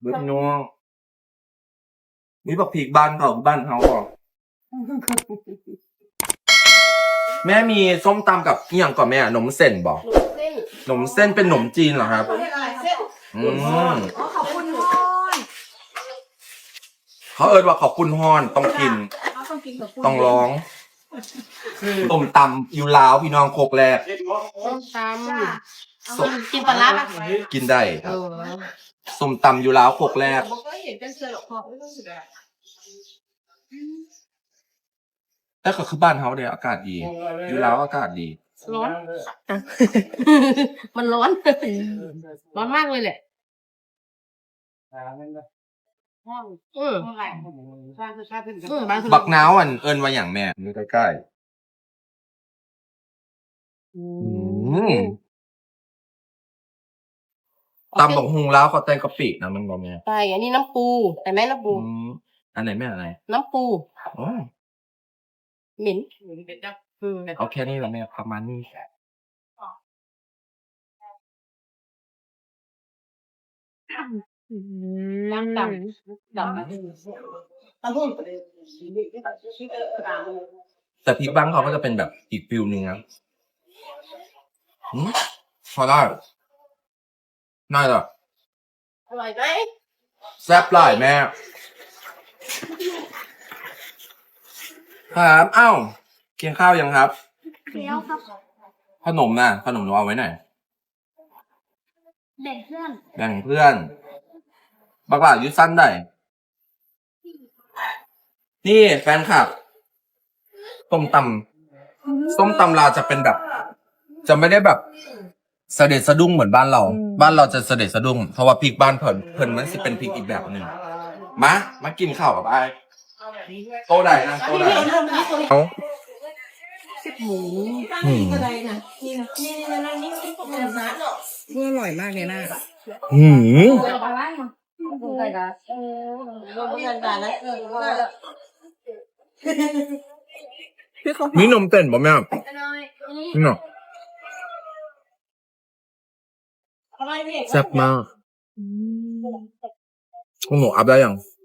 เบิดพี่น้องนี่บอกผีกบ้านเขาบ้านเขาบอกแม่มีส้มตำกับเอี่ยงก่อนแม่หนมเส้นบอกเส้นหนมเส้นเป็นหนมจีนเหรอครับเขาเรียกอะไรเส้นอืมอ๋อขอบคุณพรเขาเอิดว่าขอบคุณฮอนต้องกิน เขาต้องกินกับคุณต้องร้องต้มตำอยู่ลาวพี่น้องโคกแรก ส้มตสดำกินปลาร้าปะกินได้คเอรับ อ ส้มตำอยู่ลาวโคกแรก ผมก็เห็นเป็นเสือหรอกพอไม่ต้องเสือแต่ก็คือบ้านเขาเนี่ยอากาศดี อยู่ลาวอากาศดี ร้อน มันร้อน ร้อนมากเลยแหละอืมอืมบางสบักน้าวอันเอิญว่าอย่างแม่อยู่ใกล้อืๆอืมม ตำบักฮุงลาวเขาแต่งกะปินะมันบอกแม่ใช่อันนี้น้ำปูแต่แม่น้ำปู อืมอันไหนแม่อะไรน้ำปูอ๋อเหม็นอืมเอาแค่นี้แหละแม่ประมาณนี้น้ำดำดำตำหุ่นแต่พริกบ้างเขาก็จะเป็นแบบอีกฟิลหนึ่งนะอืมพอได้ น่าจะอร่อยไหมแซ่บหลายแม่ครับอ้าวกินข้าวยังครับ เคี้ยวครับขนมน่ะ ขนมหนูเอาไว้ไหนเด็กเพื่อนแบ่งเพื่อนบักหลายุดสั้นได้ นี่แฟนคลับส้มตำส้มตำลาวจะเป็นแบบ จะไม่ได้แบบ เสด็จสะดุ้งเหมือนบ้านเราบ้านเราจะเสด็จสะดุ้งเพราะว่าพริกบ้านเพิ่นเพิ่นมันสิเป็นพริกอีกแบบหนึ่งมามากินข้าวกับไอ้ายโตได้นะโตได้เอาสิบหมูอืมอะไรนะนี่นะนี่นะนี่นี่นี่เป็นร้านเนาะว่าอร่อยมากเลยนะหืมอะไรมาอะไรกันเออเราไม่กันกันนะเออว่าแล้วมีนมเต้นบ่แม่น้อยนี่นี่เนาะ อะไรเ